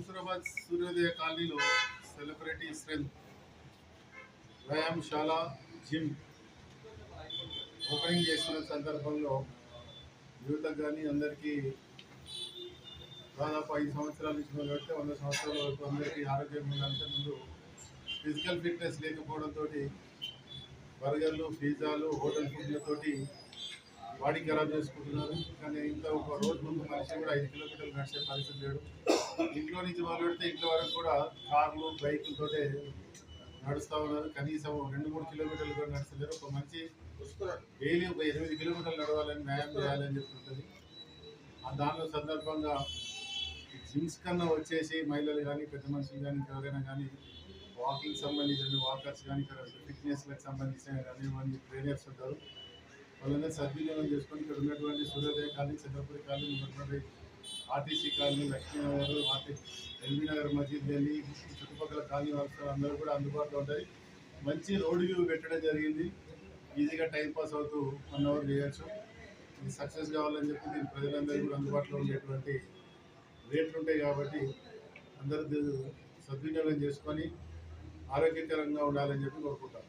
మన్సూరాబాద్ సూర్యోదయ కాలనీలో celebrity strength వ్యాయామశాల gym opening చేసిన సందర్భంలో యువతకు కానీ అందరికీ దాదాపు ఐదు సంవత్సరాల నుంచి మొదలెడితే వంద సంవత్సరాల వరకు అందరికీ ఆరోగ్యం ఉండాలంటే ముందు ఫిజికల్ ఫిట్నెస్ లేకపోవడంతో బర్గర్లు పిజ్జాలు హోటల్ ఫుడ్లతోటి బాడీ ఖరాబ్ చేసుకుంటున్నారు. కానీ ఇంత ఒక రోజు ముందు మనిషి కూడా ఐదు కిలోమీటర్లు నడిచే పరిస్థితి లేడు ఇంట్లో నుంచి మొదలుపెడితే ఇంట్లో వరకు కూడా కార్లు బైకులతో నడుస్తూ ఉన్నారు. కనీసం రెండు మూడు కిలోమీటర్లు కూడా నడుస్తలేరు. ఒక మంచి డైలీ ఒక ఎనిమిది కిలోమీటర్లు నడవాలని వ్యాయామం చేయాలని చెప్తుంటుంది. ఆ దానిలో సందర్భంగా జిమ్స్ కన్నా వచ్చేసి మహిళలు కానీ పెద్ద మనుషులు కానీ ఎవరైనా కానీ వాకింగ్ సంబంధించిన వాకర్స్ కానీ ఫిట్నెస్లకు సంబంధించిన కానీ మంది ట్రైనర్స్ ఉంటారు. వాళ్ళందరూ సద్వినియోగం చేసుకొని ఇక్కడ ఉన్నటువంటి సూర్యోదయ కాలేజ్ చంద్రపురి కాలేజ్ ఉన్నటువంటి RTC colony Lakshminagar RT LB Nagar మసీద్ ఢిల్లీ చుట్టుపక్కల కాలనీ వాళ్ళు అందరూ కూడా అందుబాటులో ఉంటాయి. మంచి రోడ్ వ్యూ పెట్టడం జరిగింది. ఈజీగా టైంపాస్ అవుతూ వన్ అవర్ చేయొచ్చు. ఇది సక్సెస్ కావాలని చెప్పి దీని ప్రజలందరూ కూడా అందుబాటులో ఉండేటువంటి రేట్లు ఉంటాయి కాబట్టి అందరూ సద్వినియోగం చేసుకొని ఆరోగ్యకరంగా ఉండాలని చెప్పి కోరుకుంటాను